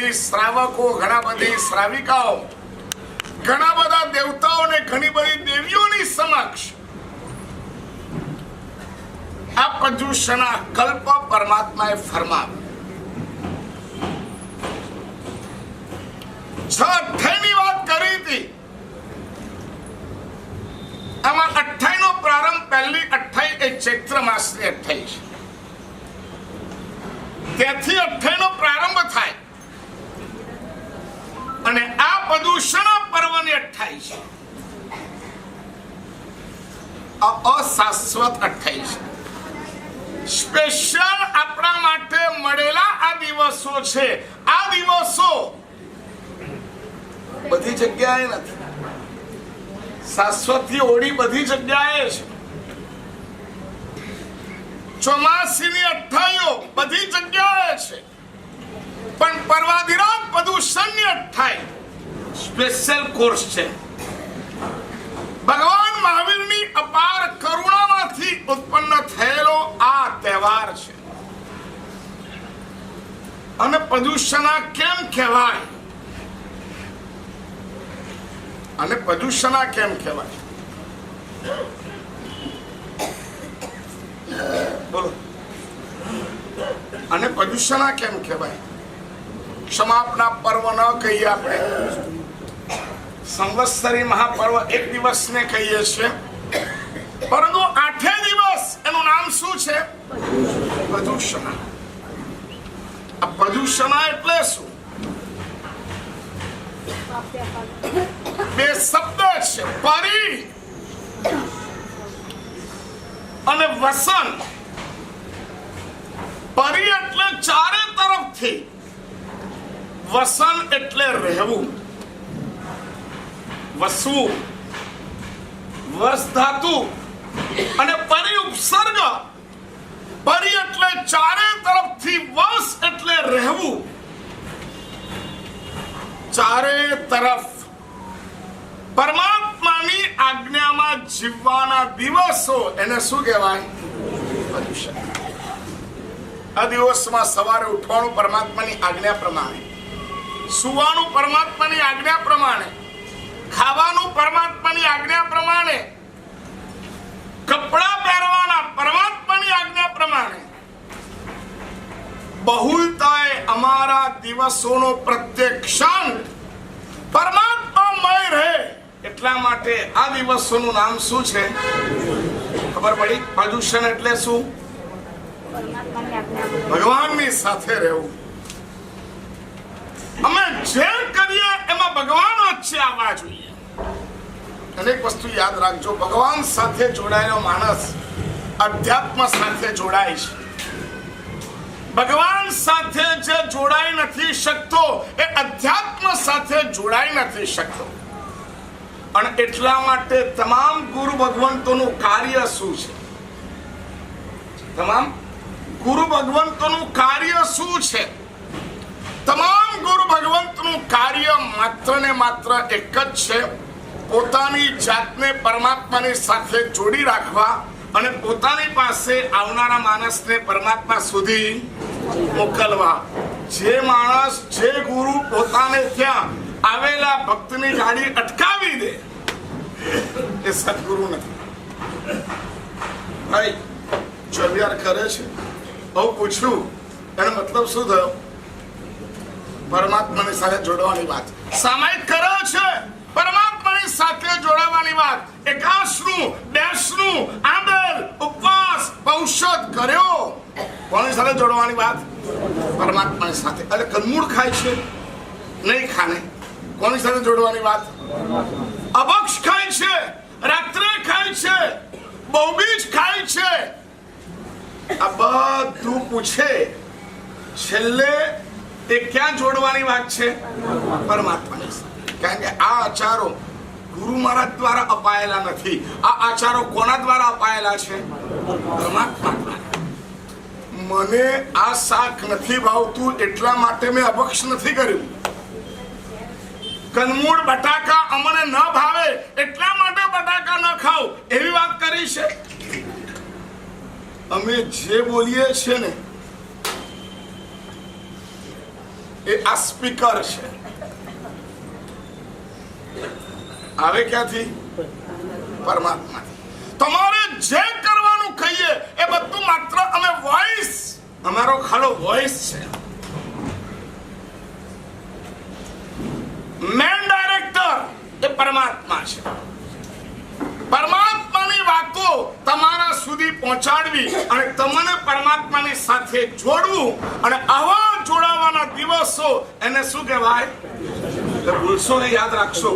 બધી શ્રાવકો, ઘણા બધી શ્રાવિકાઓ, ઘણા બધા દેવતાઓ ને ઘણી બધી દેવીઓની સમક્ષ આ પજુષના કલ્પ પરમાત્માએ ફરમાવ્યું. વાત કરી હતી. આમાં અઠ્યાઈ નો પ્રારંભ પહેલી અઠ્યાઈ એ ચૈત્ર માસની અઠ્યાઈ છે. તેથી અઠ્યાઈ નો પ્રારંભ થાય. અને આ પ્રદૂષણ પર્વની અઠાઈ છે. અશાશ્વત છે. સ્પેશિયલ આપણા માટે મળેલા આ દિવસો છે. આ દિવસો બધી જગ્યાએ નથી. શાશ્વતથી ઓળી બધી જગ્યાએ છે. ચોમાસીની અઠાઈઓ બધી જગ્યાએ છે. પણ પર્વાધિરાજ પ્રદૂષણની થાય. સ્પેશિયલ કોર્સ છે. ભગવાન મહાવીરની અપાર કરુણામાંથી ઉત્પન્ન થયેલો આ તહેવાર છે. અને પદુષણા કેમ કહેવાય? અને પદુષણા કેમ કહેવાય? બોલો. અને પ્રદૂષણા કેમ કહેવાય? ક્ષમાપના પર્વ ન કહીએ આપણે. સંવત્સરી મહાપર્વ એક દિવસને કહીએ છીએ. પરંતુ આઠે દિવસ એનું નામ શું છે? પ્રદૂષણા. આ પ્રદૂષણા એટલે શું? બે શબ્દ છે. પરી અને વસન. પરી એટલે ચારે તરફથી. વસન એટલે રહેવું. વસવું. વસ ધાતુ અને પરી ઉપસર્ગ. પરી એટલે ચારે તરફથી વસ એટલે રહેવું. ચારે તરફ. પરમાત્માની આજ્ઞામાં જીવવાના દિવસો એને શું કહેવાય? આ દિવસમાં સવારે ઉઠવાનું પરમાત્માની આજ્ઞા પ્રમાણે. સુવાનું પરમાત્માની આજ્ઞા પ્રમાણે ખાવાનું પરમાત્માની આજ્ઞા પ્રમાણે કપડા પહેરવાના પરમાત્માની આજ્ઞા પ્રમાણે. બહુલતાએ અમારા દિવસોનો પ્રત્યેક ક્ષણ પરમાત્મામય રહે એટલા માટે આ દિવસોનું નામ શું છે? ખબર પડી? પ્રદૂષણ એટલે શું? ભગવાનની સાથે રહેવું. અમે જે કરીએ, એમાં ભગવાન વચ્ચે આવવા જોઈએ. અનેક વસ્તુ યાદ રાખજો, ભગવાન સાથે જોડાયેલો માણસ અધ્યાત્મ સાથે જોડાય છે. ભગવાન સાથે જે જોડાઈ નથી શકતો, એ અધ્યાત્મ સાથે જોડાઈ નથી શકતો. અને એટલા માટે તમામ ગુરુ ભગવંતોનું કાર્ય શું છે? તમામ ગુરુ ભગવંતોનું કાર્ય શું છે? તમામ ગુરુ ભગવંતનું કાર્ય માત્ર ને માત્ર એક જ છે. પોતાની જાતને પરમાત્માની સાથે જોડી રાખવા અને પોતાની પાસે આવનારા માણસને પરમાત્મા સુધી મોકલવા. જે માણસ, જે ગુરુ પોતાને ત્યાં આવેલા ભક્તની ગાડી અટકાવી દે, એ સદગુરુ નથી. ભાઈ ચોવિયાર કરે છે? બહુ પૂછ્યું. એનો મતલબ શું થયો? પરમાત્માની સાથે જોડવાની વાત. સામાયિક કર્યો છે. પરમાત્માની સાથે જોડાવાની વાત. એકાશનું બેસનું આદર ઉપવાસ, ઔષધ કર્યો. કોની સાથે જોડવાની વાત? પરમાત્માની સાથે. એટલે કંદમૂળ ખાય છે. નહીં ખાને. કોની સાથે જોડવાની વાત? અભક્ષ ખાય છે. રાત્રે ખાય છે. બહુબીજ ખાય છે. આ બધું પૂછે. છેલ્લે એ ક્યાં જોડવાની વાત છે? પરમાત્માની કારણ કે આ આચારો ગુરુ મહારાજ દ્વારા અપાયેલા નથી. આ આચારો કોના દ્વારા અપાયેલા છે? પરમાત્મા મને આ શાક નથી ભાવતું, એટલા માટે મેં અભક્ષ નથી કર્યું. કનમૂળ બટાકા અમને ન ભાવે, એટલા માટે બટાકા ન ખાવ એવી વાત કરી છે? અમે જે બોલીએ છીએ ને એ આ સ્પીકર છે આવે ક્યાંથી પરમાત્માથી તમારે જે કરવાનું કહીએ એ બધું માત્ર અમે વોઇસ અમારો ખાલો વોઇસ છે મેન ડાયરેક્ટર એ પરમાત્મા છે પરમાત્માની વાતો તમારા સુધી પહોંચાડવી અને તમને પરમાત્માની સાથે જોડવું અને આવા જોડાવાના દિવસો. એને શું કહેવાય? ભૂલશો ને યાદ રાખશો.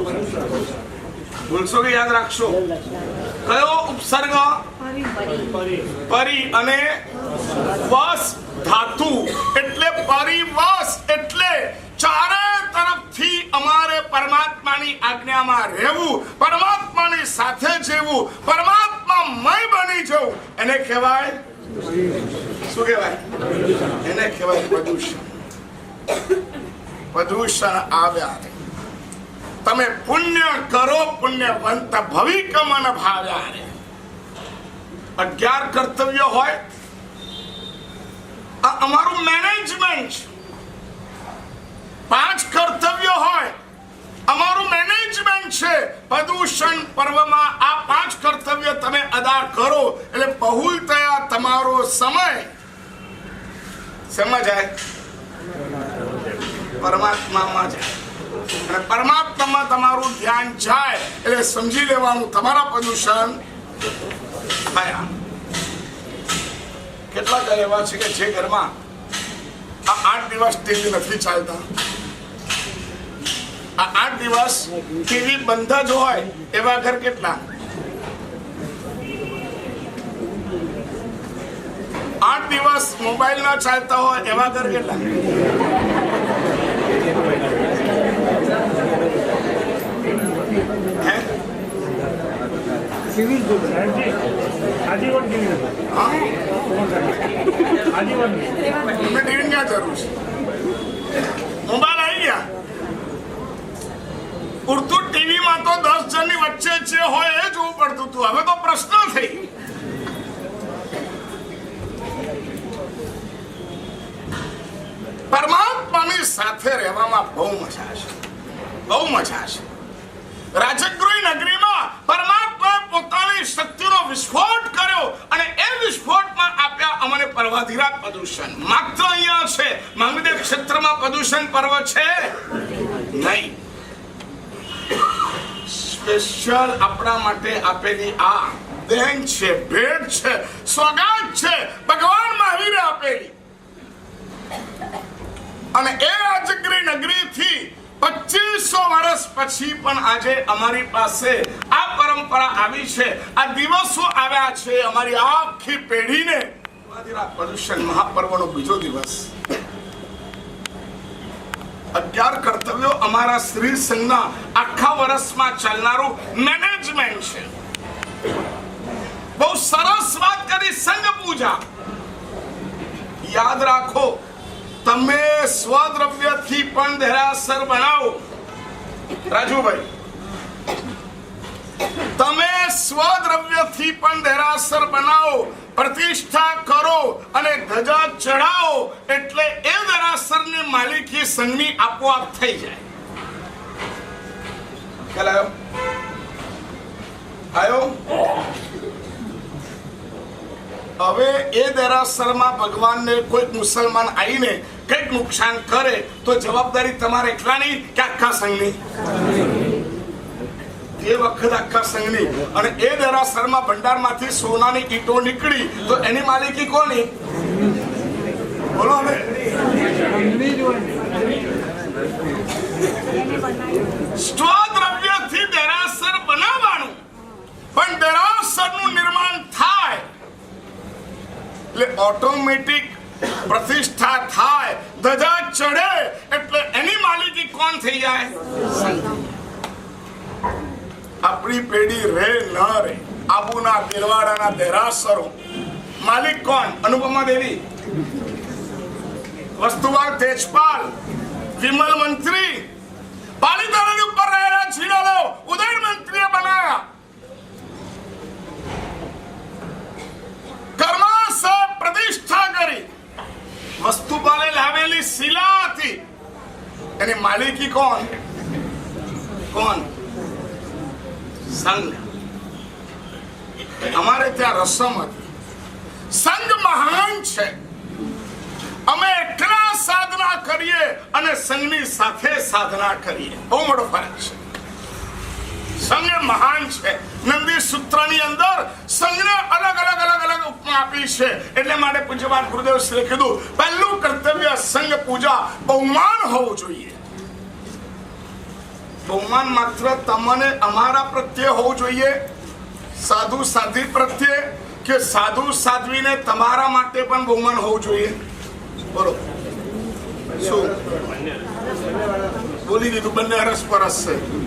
ભૂલશો કે યાદ રાખશો. કયો ઉપસર્ગ? પરી અને વસ ધાતુ. એટલે પરિવસ એટલે ચારે તરફથી અમારે પરમાત્માની આજ્ઞામાં રહેવું, પરમાત્માની સાથે જેવું પરમાત્મામય બની જવું. એને કહેવાય શું કહેવાય? એને કહેવાય પ્રદૂષણ. પ્રદૂષણ આવ્યા. તમે પુણ્ય કરો, પુણ્યવંત ભવિકમન ભાવ્યા રે. અગિયાર કર્તવ્ય હોય. આ અમારું મેનેજમેન્ટ પાંચ કર્તવ્ય હોય. અમારું મેનેજમેન્ટ છે. પ્રદૂષણ પર્વમાં આ પાંચ કર્તવ્ય તમે અદા કરો. એટલે બહુલ થયા તમારો સમય. સમજાય પરમાત્મામાં જાય. અને પરમાત્મામાં તમારું ધ્યાન જાય. એટલે સમજી લેવાનું તમારા પ્રદૂષણ. થયા કેટલા ઘર એવા છે કે જે ઘરમાં આ આઠ દિવસ ટીવી નથી ચાલતા? આ આઠ દિવસ ટીવી બંધ જ હોય એવા ઘર કેટલા? આઠ દિવસ મોબાઈલ ના ચાલતા હોય એવા ઘર કેટલા? આજીવન કેવી આજીવન ટીવી ક્યાં જરૂર છે મોબાઈલ આવી ગયા ઉડતું ટીવીમાં તો દસ જણની વચ્ચે જે હોય એ જોવું પડતું હતું. હવે તો પ્રશ્ન થઈ. પરમાત્માની સાથે રહેવામાં બહુ મજા છે બહુ મજા છે રાજગૃહ નગરીમાં પરમાત્માએ પોતાની શક્તિનો વિસ્ફોટ કર્યો અને એ વિસ્ફોટમાં આપ્યા અમને પર્વાધિરાત પ્રદૂષણ. માત્ર અહીંયા છે. માંગદેવ ક્ષેત્રમાં પ્રદૂષણ પર્વ છે નહીં. સ્પેશિયલ આપણા માટે આપેલી આ દેન છે, ભેટ છે સોગાત છે, ભગવાન મહાવીરે આપેલી. અને એ રાજગીરી નગરીથી પચીસો વર્ષ પછી પણ આજે અમારી પાસે આ પરંપરા આવી છે. આ દિવસો આવ્યા છે અમારી આખી પેઢીને. પ્રદૂષણ મહાપર્વનો બીજો દિવસ. અગિયાર કર્તવ્યો અમારા શ્રી સંઘના આખા વર્ષમાં ચાલનારું મેનેજમેન્ટ છે. બહુ સરસ વાત કરી સંઘ પૂજા. યાદ રાખો, તમે સ્વદ્રવ્યથી પણ દેરાસર બનાવો. રાજુભાઈ, તમે સ્વદ્રવ્યથી પણ દેરાસર બનાવો. પ્રતિષ્ઠા કરો અને ધજા ચડાવો એટલે એ દેરાસરની માલિકી સંઘની આપોઆપ થઈ જાય. ખ્યાલ આવ્યો? આવ્યો? હવે એ દેરાસરમાં ભગવાનને કોઈક મુસલમાન આવીને કંઈક નુકસાન કરે તો જવાબદારી તમારે એકલાની કે આખા સંઘની? એ વખત આખા સંઘની અને એ દેરાસરમાં ભંડારમાંથી સોનાની ઈંટો નીકળી, તો એની માલિકી કોની? બોલો હવે. સ્વદ્રવ્યથી દેરાસર બનાવવાનું. પણ દેરાસરનું નિર્માણ થાય. એટલે ઓટોમેટિક પ્રતિષ્ઠા થાય. ધજા ચડે, એટલે એની માલિકી કોણ થઈ જાય? આપણી પેઢી રે ન રે. આબુના દિલવાડાના દેરાસરો. માલિક કોણ? અનુપમા દેવી. વસ્તુવાર તેજપાલ. વિમલ મંત્રી. પાલીતાણાની ઉપર રહેલા છીડોલો ઉદય મંત્રીએ બનાવ્યા. કર્માસ પ્રતિષ્ઠા કરી. વસ્તુપાલે લાવેલી શિલા એની માલિકી કોણ? કોણ? સંઘ. અમારે ત્યાં રસમ હતી. સંઘ મહાન છે. અમે એકલા સાધના કરીએ અને સંઘની સાથે સાધના કરીએ. બહુ મોટો ફરક છે. સંઘ મહાન છે. નંદી સૂત્રની અંદર સંઘને અલગ અલગ અલગ અલગ ઉપમા આપી છે. એટલે માટે પૂજ્યવાન ગુરુદેવ શ્રી કીધું, પહેલું કર્તવ્ય સંઘ પૂજા બહુમાન હોવું જોઈએ. બહુમાન માત્ર તમને અમારા પ્રત્યે હોવું જોઈએ. સાધુ સાધ્વી પ્રત્યે કે સાધુ સાધ્વીને તમારા માટે પણ બહુમાન હોવું જોઈએ. બોલો. શું? બોલી દીધું, બંને અરસ પરસ છે.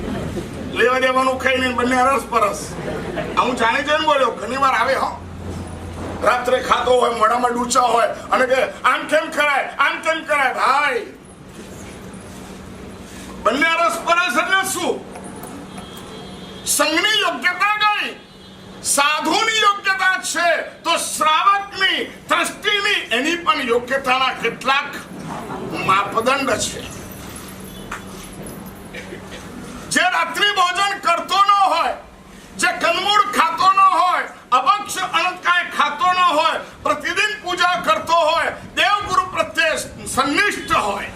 લેવા દેવાનું ખાઈ નહીં, બંને અરસ પરસ. હું જાણી જોઈને બોલ્યો, ઘણી વાર આવે, હો. રાત્રે ખાતો હોય, મોઢામાં ડૂચા હોય, અને કે આમ કેમ કરાય આમ કેમ કરાય ભાઈ? બંને અરસ પરસ એટલે શું? સંઘની યોગ્યતા કઈ? સાધુની યોગ્યતા છે તો શ્રાવકની દ્રષ્ટિની એની પણ યોગ્યતાના કેટલાક માપદંડ છે. જે રાત્રિ ભોજન કરતો ન હોય, જે કંદમૂળ ખાતો ન હોય અભક્ષ અણકાય ખાતો ન હોય, પ્રતિદિન પૂજા કરતો હોય, દેવગુરુ પ્રત્યે સંનિષ્ઠ હોય.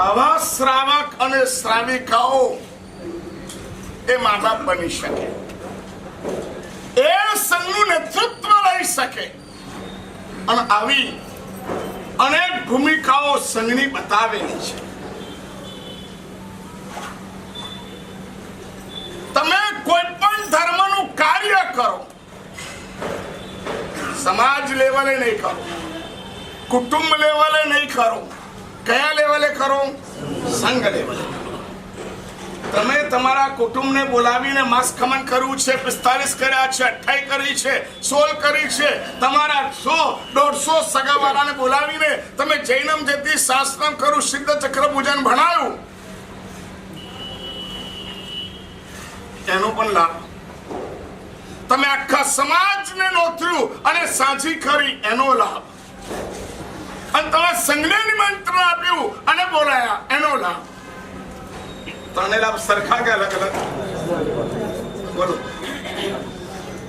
આવા શ્રાવક અને શ્રાવિકાઓ એ મા બની શકે. એ સંઘનું નેતૃત્વ લઈ શકે. અને આવી અનેક ભૂમિકાઓ સંઘની બતાવેલી છે. તમે કોઈ પણ ધર્મનું કાર્ય કરો, સમાજ લેવલે નહીં કરો, કુટુંબ લેવલે નહીં કરો કયા લેવલે કરો સંઘ લેવલે. તમે તમારા કુટુંબને બોલાવીને માસ ખમન કરવું છે, પિસ્તાલીસ કર્યા છે અઠાઈ કરી છે સોલ કરી છે, તમારા સો, દોઢસો સગાવાળાને બોલાવીને તમે જૈનમ જતી શાસ્ત્રમ કરું, સિદ્ધ ચક્ર પૂજન ભણાયું. એનો પણ લાભ. તમે આખા સમાજને નોતર્યું અને સાજી કરી, એનો લાભ. અને તમે સંઘને નિમંત્રણ આપ્યું અને બોલાયા. એનો લાભ. ત્રણે લાભ સરખા કે અલગ અલગ? બોલો.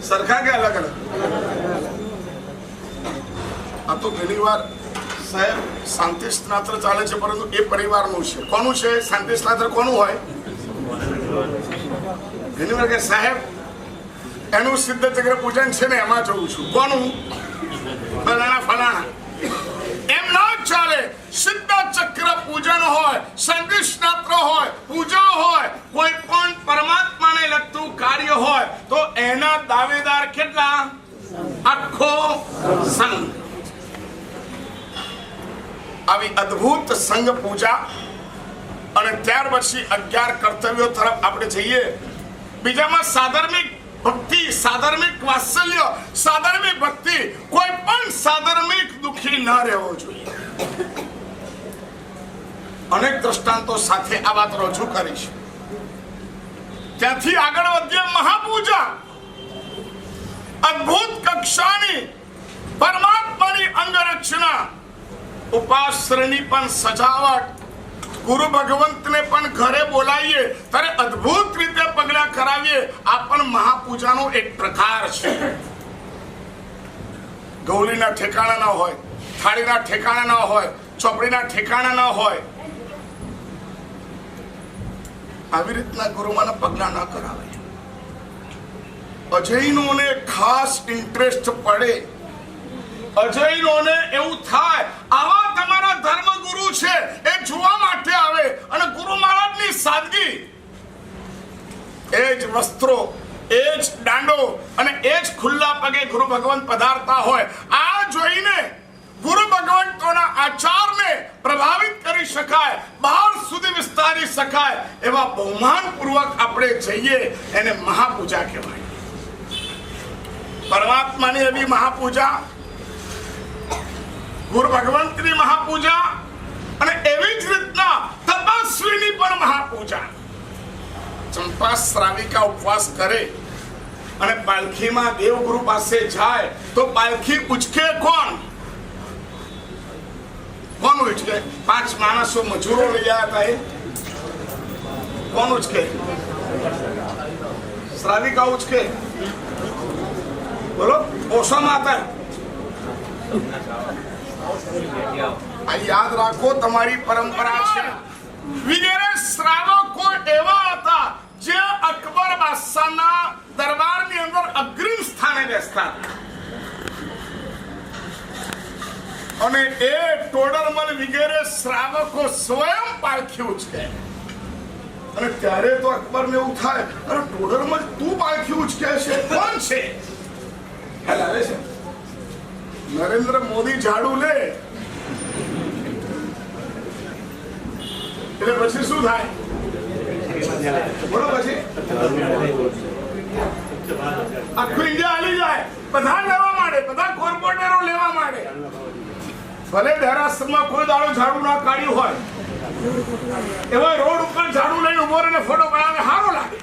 સરખા કે અલગ અલગ? આ તો ઘણી વાર સાહેબ શાંતિ સ્નાત્ર ચાલે છે પરંતુ એ પરિવારનું છે. કોનું છે? શાંતિ સ્નાત્ર કોનું હોય? ઘણી વાર કે સાહેબ એનું સિદ્ધ ચક્ર પૂજન છે ને એમાં જવું છું. કોનું? ફલાણા ફલાણા. એમ ના સિદ્ધ ચક્ર પૂજન હોય સંધિસ્નાત્ર હોય, પૂજા હોય, કોઈ પણ પરમાત્માને લગતું કાર્ય હોય, તો એના દાવેદાર કેટલા? આખો સંઘ. આવી અદ્ભુત સંઘ પૂજા અને ત્યાર પછી અગિયાર કર્તવ્યો તરફ આપણે જઈએ. બીજામાં સાધર્મિક ભક્તિ, સાધર્મિક વાત્સલ્ય, સાધર્મિક ભક્તિ. કોઈ પણ સાધર્મિક દુખી ન રહેવો જોઈએ. અનેક દ્રષ્ટાંતો સાથે આ વાત રજૂ કરીશ. ત્યાંથી આગળ વધીએ મહાપૂજા. અદ્ભુત કક્ષાની પરમાત્માની અંગરચના. ઉપાશ્રયની પણ સજાવટ. ગુરુ ભગવંતને પણ ઘરે બોલાવીએ, ત્યારે અદ્ભુત રીતે પગલા કરાવીએ. આ પણ મહાપૂજાનો એક પ્રકાર છે. ગૌરીના ઠેકાણા ના હોય. થાળીના ઠેકાણા ના હોય, ચોપડીના ઠેકાણા ના હોય. આવી રીતના ગુરુમાના પગલા ન કરાવે. અજયનોને ખાસ ઇન્ટરેસ્ટ પડે. અજયનોને એવું થાય, આવા તમારા ધર્મગુરુ છે, એ જોવા માટે આવે અને ગુરુ મહારાજની સાદગી. એ જ વસ્ત્રો, એ જ દાંડો અને એ જ ખુલ્લા પગે ગુરુ ભગવાન પધારતા હોય આ જોઈને ગુરુ ભગવાન ભગવંતોના આચારને પ્રભાવિત કરી શકાય બહાર સુધી વિસ્તારી શકાય એવા બહુમાન પૂર્વક આપણે જઈએ એને મહાપૂજા કહેવાય. પરમાત્માની એવી મહાપૂજા ગુરુ ભગવંતની મહાપૂજા અને એવી જ રીતના તપસ્વીની પણ મહાપૂજા. ચંપા શ્રાવિકા ઉપવાસ કરે અને પાલખીમાં દેવગુરુ પાસે જાય તો પાલખી ઉચકે કોણ? કોણ ઉચકે? પાંચ માણસો મજૂરો લઈ આવ્યા હતા એ. કોણ ઉચકે? શ્રાવિકા ઉચકે બોલો? ઓછો માતા યાદ રાખો, તમારી પરંપરા છે. વિગેરે શ્રાવકો એવા હતા, જે અકબર બાદશાહના દરબારની અંદર અગ્રિમ સ્થાને બેસતા. અને એ ટોડરમલ વગેરે શ્રાવકો સ્વયં પાલખી ઉચકે અને ત્યારે તો અકબરને એવું થાય. અરે ટોડરમલ તું પાલખી ઉચકે છે. કોણ છે? આવે છે? નરેન્દ્ર મોદી ઝાડુ લે. એટલે પછી શું થાય? બોલો પછી. આખું ઇન્ડિયા હાલી જાય. બધા લેવા માંડે, બધા કોર્પોરેટરો લેવા માંડે. ભલે દેરાસરમાં કોઈ દાડો ઝાડુ ના કાઢ્યું હોય. એવા રોડ ઉપર ઝાડુ લઈને ઊભો રહીને ફોટો પડાવે સારો લાગે.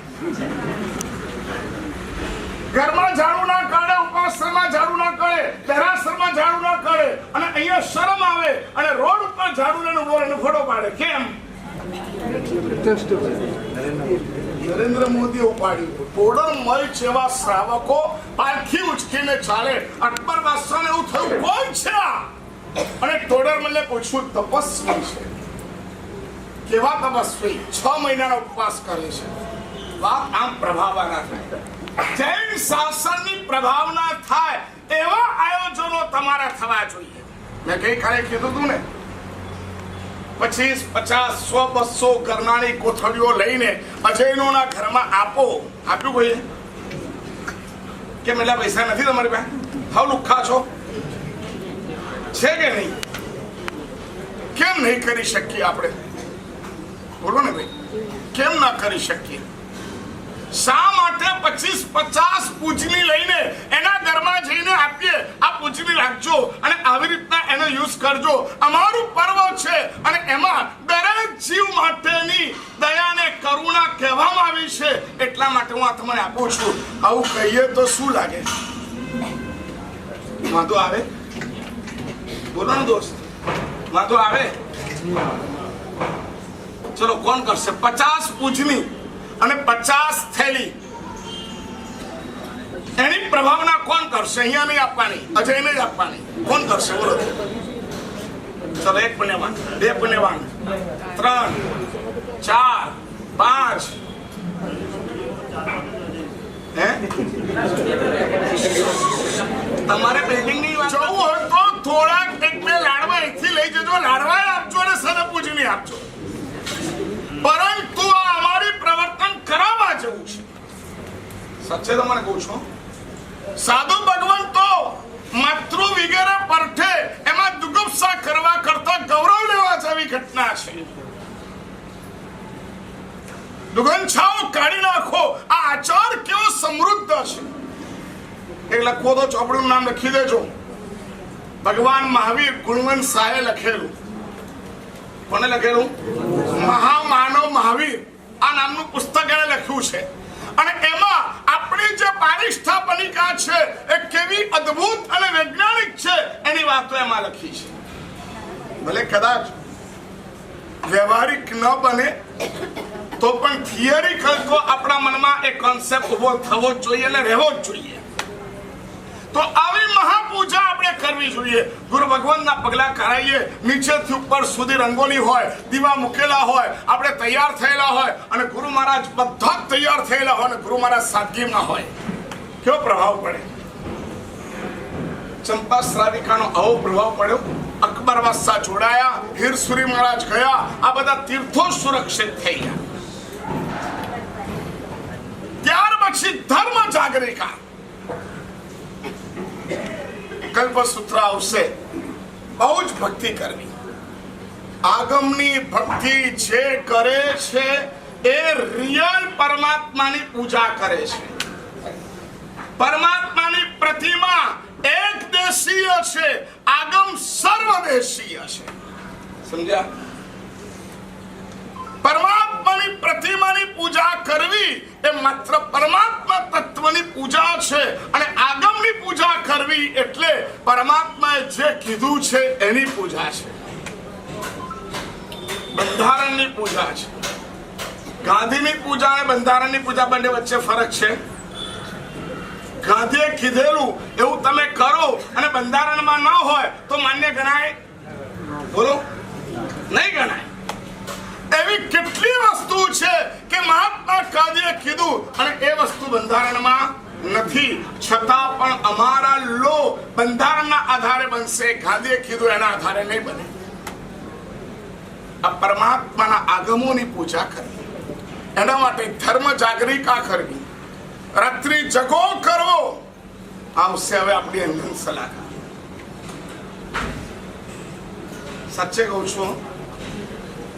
ઘરમાં ઝાડુ ના કાઢે ઉપાસમાં ઝાડુ ના કાઢે દેરાસરમાં ઝાડુ ના કાઢે, અને અહીંયા શરમ આવે, અને રોડ ઉપર ઝાડુ લઈને ઊભો રહીને ફોટો પાડે. કેમ? નરેન્દ્ર મોદી ઉપાડ્યું ટોડર મલ જેવા શ્રાવકો પાલખી ઉચકીને ચાલે. અકબર બાદશાહ એવું થયું. કોણ છે અને ટોડર મલે પૂછવું તપસ્વી છે. કેવા તપસ્વી છ મહિનાનો ઉપવાસ કરે છે. વાત આમ પ્રભાવના થાય. જૈન શાસનની પ્રભાવના થાય એવા આયોજનો તમારા થવા જોઈએ. મેં ગઈકાલે કીધું હતું ને? પચીસ, પચાસ, સો, બસો કરનાળી કોથળીઓ લઈને અજયનોના ઘરમાં આપો. આપ્યું કોઈએ કેમ એટલા પૈસા નથી તમારી પાસે? હાવ લુખ્ખા છો. છે કે નહીં? કેમ નહીં કરી શકીએ આપણે? બોલો ને ભાઈ. કેમ ના કરી શકીએ? શા માટે પચીસ પચાસ પૂજની લઈને એના ઘરમાં જઈને આપીએ? આ પૂજની રાખજો અને આવી રીતના એનો યુઝ કરજો. અમારું પર્વ છે અને એમાં દરેક જીવ માટેની દયાને કરુણા કહેવામાં આવી છે. એટલા માટે હું આ તમને આપું છું. આવું કહીએ તો શું લાગે? વાંધો આવે? બોલો ને દોસ્ત. વાંધો આવે? ચલો કોણ કરશે? પચાસ પૂજની અને પચાસ થેલી. એની પ્રભાવના કોણ કરશે? અહીંયા નહીં આપવાની, અજયને જ આપવાની. કોણ કરશે? બોલો ચલો, એક પુણ્યવાન, બે પુણ્યવાન. ત્રણ, ચાર, પાંચ. તમારે બિલ્ડિંગની જવું હોય તો થોડાક એક બે લાડવા અહીંથી લઈ જજો. લાડવા આપજો અને સદપૂજની આપજો. પરંતુ આ અમારી પ્રવર્તન કરાવવા જેવું છે. સાચે તમને કહું છું. સાધુ ભગવંતો માતૃ વગેરે પરઠે એમાં દુગુપ્સા કરવા કરતા ગૌરવ લેવા જેવી ઘટના છે. દુગંછાઓ કાઢી નાખો. આ આચાર કેવો સમૃદ્ધ છે. એક લખવો તો ચોપડીનું નામ લખી દેજો. ભગવાન મહાવીર ગુણવંત શાહે લખેલું. કોને લખેલું, મહામાનવ મહાવીર આ નામનું પુસ્તક એણે લખ્યું છે. અને એમાં આપણી જે પારિસ્થાપનિકા છે, એ કેવી અદ્ભુત અને વૈજ્ઞાનિક છે, એની વાતો એમાં લખી છે. ભલે કદાચ વ્યવહારિક ન બને, તો પણ થિયરી તો આપણા મનમાં એ કોન્સેપ્ટ ઊભો થવો જ જોઈએ અને રહેવો જ જોઈએ. તો આવી મહાપૂજા આપણે કરવી જોઈએ. ગુરુ ભગવાનના પગલા કરાવીએ નીચેથી ઉપર સુધી રંગોલી હોય, દીવા મૂકેલા હોય, આપણે તૈયાર થયેલા હોય અને ગુરુ મહારાજ બધા તૈયાર થયેલા હોય અને ગુરુ મહારાજ સાદગીમાં હોય. કેવો પ્રભાવ પડે? ચંપા શ્રાવિકાનો આવો પ્રભાવ પડ્યો. અકબર વાસા જોડાયા હીરસુરી મહારાજ ગયા, આ બધા તીર્થો સુરક્ષિત થઈ ગયા. ત્યાર પછી ધર્મ જાગરિકા. કલ્પસૂત્ર આવશે. બહુ જ ભક્તિ કરવી. આગમની ભક્તિ જે કરે છે, એ રિયલ પરમાત્માની પૂજા કરે છે. પરમાત્માની પ્રતિમા એક દેશીય છે, આગમ સર્વદેશીય છે. સમજ્યા? પરમાત્માની પ્રતિમાની પૂજા કરવી એ માત્ર પરમાત્મા તત્વની પૂજા છે અને આગમની પૂજા કરવી એટલે પરમાત્માએ જે કીધું છે એની પૂજા છે. બંધારણની પૂજા છે. ગાંધીની પૂજા અને બંધારણની પૂજા બંને વચ્ચે ફરક છે. ગાંધીએ કીધેલું એવું તમે કરો અને બંધારણમાં ન હોય તો માન્ય ગણાય. બોલો. નહીં ગણાય. એવી કેટલી વસ્તુ છે કે મહાત્મા ગાંધીએ કીધું અને એ વસ્તુ બંધારણમાં નથી. છતાં પણ અમારા લો બંધારણના આધારે બનશે. ગાંધીએ કીધું એના આધારે નહીં બને. આ પરમાત્માના આગમોની પૂજા કરવી. એના માટે ધર્મ જાગરિકા કરવી. રાત્રિ જગો કરવો. આવશે હવે આપણી અંજન સલાહ. સાચે કહું છું.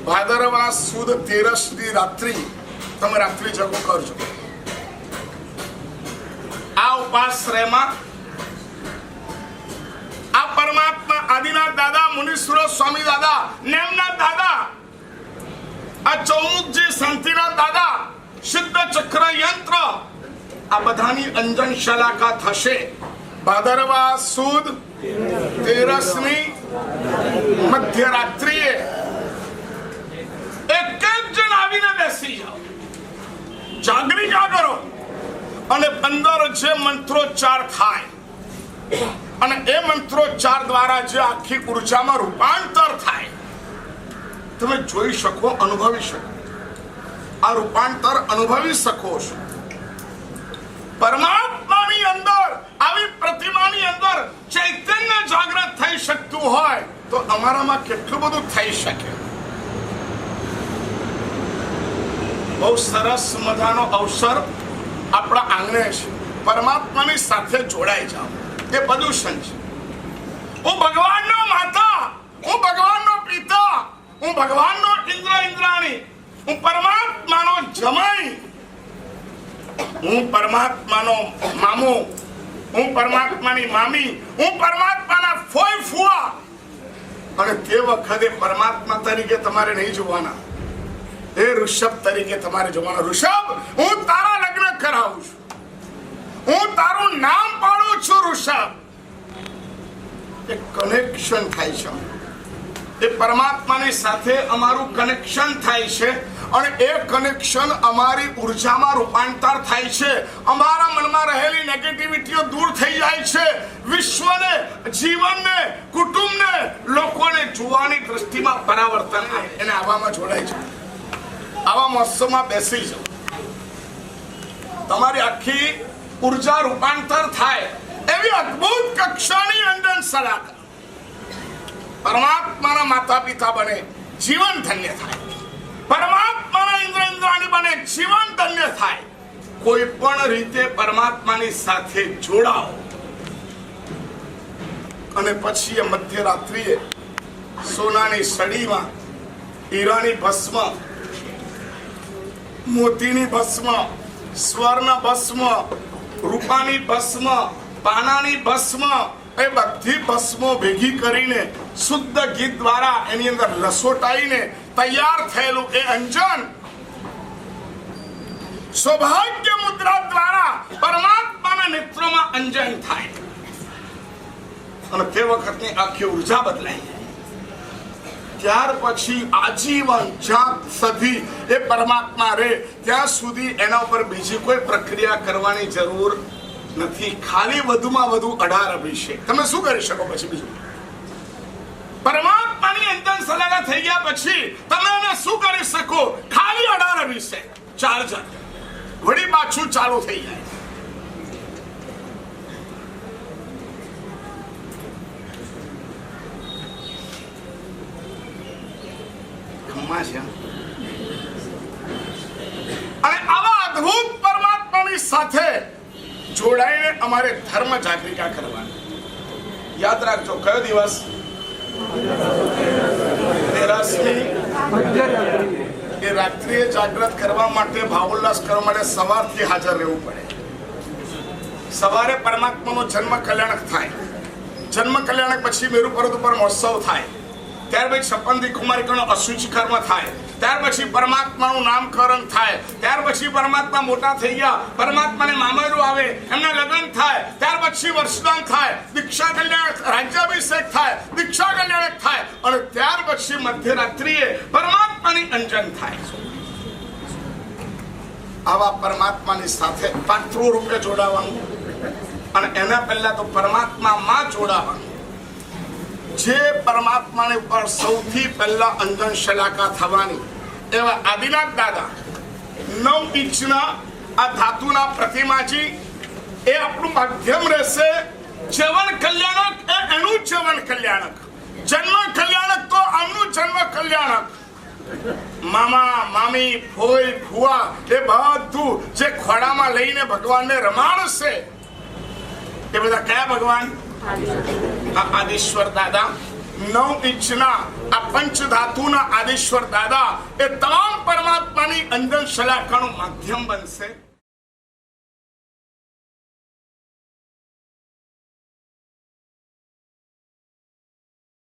ભાદરવા સુદ તેરસની રાત્રિ તમે રાત્રિ જગો કરજો આ ઉપાશ્રયમાં આ પરમાત્મા આદિનાથ દાદા મુનીશ્વર સ્વામી દાદા, નેમના દાદા, આ ચૌમુખજી શાંતિનાથ દાદા સિદ્ધ ચક્ર યંત્ર, આ બધાની અંજન શલાકા થશે. ભાદરવા સુદ તેરસની મધ્યરાત્રિએ એક એક જણ આવીને બેસી જાઓ. જાગરિકા કરો. અને અંદર જે મંત્રોચ્ચાર થાય. અને એ મંત્રોચ્ચાર દ્વારા જે આખી ઉર્જામાં રૂપાંતર થાય. તમે જોઈ શકો, અનુભવી શકો. આ રૂપાંતર અનુભવી શકો છો. પરમાત્માની અંદર, આવી પ્રતિમાની અંદર ચૈતન્ય જાગૃત થઈ શકતું હોય તો અમારામાં કેટલું બધું થઈ શકે? બહુ સરસ મજાનો અવસર આપણા આંગણે છે. પરમાત્માની સાથે જોડાઈ જાઓ. એ પ્રદૂષણ છે. હું ભગવાનનો માતા, હું ભગવાનનો પિતા, હું ભગવાનનો ઇન્દ્ર ઇન્દ્રાણી, હું પરમાત્માનો જમાઈ, હું પરમાત્માનો મામો, હું પરમાત્માની મામી, હું પરમાત્માના ફોઈ ફુવા. અને તે વખતે પરમાત્મા તરીકે તમારે નહીં જોવાના. એ ઋષભ તરીકે તમારે જોવાનો. ઋષભ, હું તારા લગ્ન કરાવું છું. હું તારું નામ પાડું છું, ઋષભ. એ કનેક્શન થાય છે એ પરમાત્માની સાથે અમારું કનેક્શન થાય છે અને એ કનેક્શન અમારી ઉર્જામાં રૂપાંતર થાય છે. અમારા મનમાં રહેલી નેગેટિવિટીઓ દૂર થઈ જાય છે. વિશ્વને, જીવનને, કુટુંબને, લોકોને જોવાની દ્રષ્ટિમાં પરાવર્તન એને આવામાં જોડાય છે. આવા મહોત્સવમાં બેસી જાઓ. તમારી આખી રૂપાંતર થાય પરમાત્માના માતા પિતા બને, જીવન ધન્ય થાય. પરમાત્માના ઇન્દ્ર ઇન્દ્રાણી બને, જીવન ધન્ય થાય. કોઈ પણ રીતે પરમાત્માની સાથે જોડાઓ. અને પછી એ મધ્યરાત્રિએ સોનાની સડીમાં, હીરાની ભસ્મ મોતીની ભસ્મ સ્વર્ણ ભસ્મ, રૂપાની ભસ્મ, પાનાની ભસ્મ, એ બધી ભસ્મો ભેગી કરીને શુદ્ધ ઘી દ્વારા એની અંદર લસોટાઈને તૈયાર થયેલું એ અંજન સૌભાગ્ય મુદ્રા દ્વારા પરમાત્માના નેત્રોમાં અંજન થાય. અને તે વખતની આખી ઊર્જા બદલાઈ જાય. ત્યાર પછી આજીવન, જાત, સુધી એ પરમાત્મા રહે ત્યાં સુધી એના ઉપર બીજી કોઈ પ્રક્રિયા કરવાની જરૂર નથી. ખાલી વધુમાં વધુ અઢાર અભિષેક. તમે શું કરી શકો પછી બીજું? પરમાત્માની અંતન સલાહ થઈ ગયા પછી તમે એને શું કરી શકો? ખાલી અઢાર અભિષેક. જણ વળી પાછું ચાલુ થઈ જાય. છે. અને આવા અદ્ભુત પરમાત્માની સાથે જોડાઈને અમારે ધર્મ જાગરિકા કરવાની. યાદ રાખજો, કયો દિવસ? તેરસમી. એ રાત્રિએ જાગૃત કરવા માટે, ભાવોલ્લાસ કરવા માટે સવારથી હાજર રહેવું પડે. સવારે પરમાત્માનો જન્મ કલ્યાણક થાય. જન્મ કલ્યાણક પછી મેરુ પર્વત ઉપર મહોત્સવ થાય. ત્યાર પછી છપ્પનથી કુમારિકાનો અશુચિ કર્મ થાય. ત્યાર પછી પરમાત્માનું નામકરણ થાય. ત્યાર પછી પરમાત્મા મોટા થઈ ગયા. પરમાત્માને મામારું આવે. એમના લગ્ન થાય. ત્યાર પછી વર્ષદાન થાય. દીક્ષા કલ્યાણક રાજ્યાભિષેક થાય. દીક્ષા કલ્યાણક થાય. અને ત્યાર પછી મધ્યરાત્રિએ પરમાત્માની અંજન થાય. આવા પરમાત્માની સાથે પાત્રો રૂપે જોડાવાનું. અને એના પહેલા તો પરમાત્મામાં જોડાવાનું. જે પરમાત્માને ઉપર સૌથી પહેલા અંજન શલાકા થવાની, એવા આદિનાથ દાદા, નવ ઇંચના આ ધાતુના પ્રતિમાજી, એ આપણું માધ્યમ રહેશે જવન કલ્યાણક એ એનું જવન કલ્યાણક. જન્મ કલ્યાણક તો આમનું જન્મ કલ્યાણક. મામા, મામી ફોઈ ફુવા એ બધું જે ખોડામાં લઈને ભગવાનને રમાડશે. એ બધા કયા ભગવાન? આ આદિશ્વર દાદા નવ ઇંચના આ પંચ ધાતુના આદિશ્વર દાદા એ તમામ પરમાત્માની અંદર સલાહકાનું માધ્યમ બનશે.